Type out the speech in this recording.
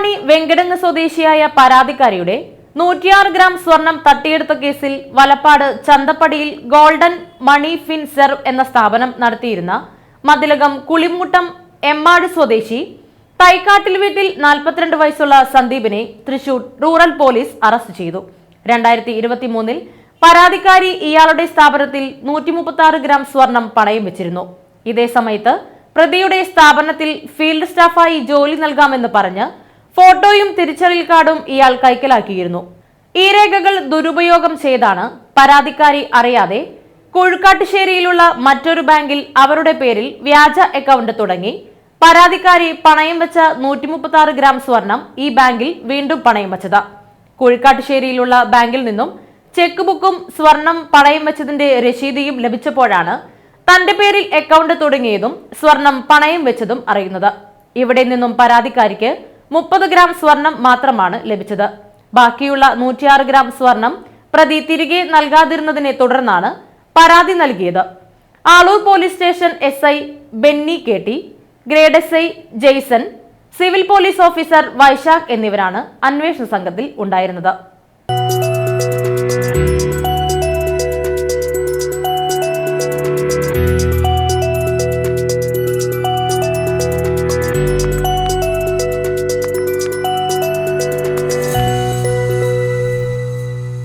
അങ്കമാണി വെങ്കടങ്ങ് സ്വദേശിയായ പരാതിക്കാരിയുടെ നൂറ്റിയാറ് ഗ്രാം സ്വർണം തട്ടിയെടുത്ത കേസിൽ വലപ്പാട് ചന്തപ്പടിയിൽ ഗോൾഡൻ മണി ഫിൻ സെർവ് എന്ന സ്ഥാപനം നടത്തിയിരുന്ന മതിലകം കുളിമുട്ടം എമ്മാട് സ്വദേശി തൈക്കാട്ടിൽ വീട്ടിൽ നാൽപ്പത്തിരണ്ട് വയസ്സുള്ള സന്ദീപിനെ തൃശൂർ റൂറൽ പോലീസ് അറസ്റ്റ് ചെയ്തു. രണ്ടായിരത്തി ഇരുപത്തി മൂന്നിൽ പരാതിക്കാരി ഇയാളുടെ സ്ഥാപനത്തിൽ നൂറ്റി മുപ്പത്തി ആറ് ഗ്രാം സ്വർണം പണയം വെച്ചിരുന്നു. ഇതേ സമയത്ത് പ്രതിയുടെ സ്ഥാപനത്തിൽ ഫീൽഡ് സ്റ്റാഫായി ജോലി നൽകാമെന്ന് പറഞ്ഞ് ഫോട്ടോയും തിരിച്ചറിയൽ കാർഡും ഇയാൾ കൈക്കലാക്കിയിരുന്നു. ഈ രേഖകൾ ദുരുപയോഗം ചെയ്താണ് പരാതിക്കാരി അറിയാതെ കൊഴുക്കാട്ടുശ്ശേരിയിലുള്ള മറ്റൊരു ബാങ്കിൽ അവരുടെ പേരിൽ വ്യാജ അക്കൗണ്ട് തുടങ്ങി. പരാതിക്കാരി പണയം വെച്ച നൂറ്റി മുപ്പത്തി ആറ് ഗ്രാം സ്വർണം ഈ ബാങ്കിൽ വീണ്ടും പണയം വെച്ചത്. കൊഴുക്കാട്ടുശ്ശേരിയിലുള്ള ബാങ്കിൽ നിന്നും ചെക്ക് ബുക്കും സ്വർണം പണയം വെച്ചതിന്റെ രശീതിയും ലഭിച്ചപ്പോഴാണ് തന്റെ പേരിൽ അക്കൗണ്ട് തുടങ്ങിയതും സ്വർണം പണയം വെച്ചതും അറിയുന്നത്. ഇവിടെ നിന്നും പരാതിക്കാരിക്ക് മുപ്പത് ഗ്രാം സ്വർണം മാത്രമാണ് ലഭിച്ചത്. ബാക്കിയുള്ള നൂറ്റിയാറ് ഗ്രാം സ്വർണം പ്രതി തിരികെ നൽകാതിരുന്നതിനെ തുടർന്നാണ് പരാതി നൽകിയത്. Aloor police station S I Benny K T grade S I Jaison civil police officer Vaisakh എന്നിവരാണ് അന്വേഷണ സംഘത്തിൽ ഉണ്ടായിരുന്നത്.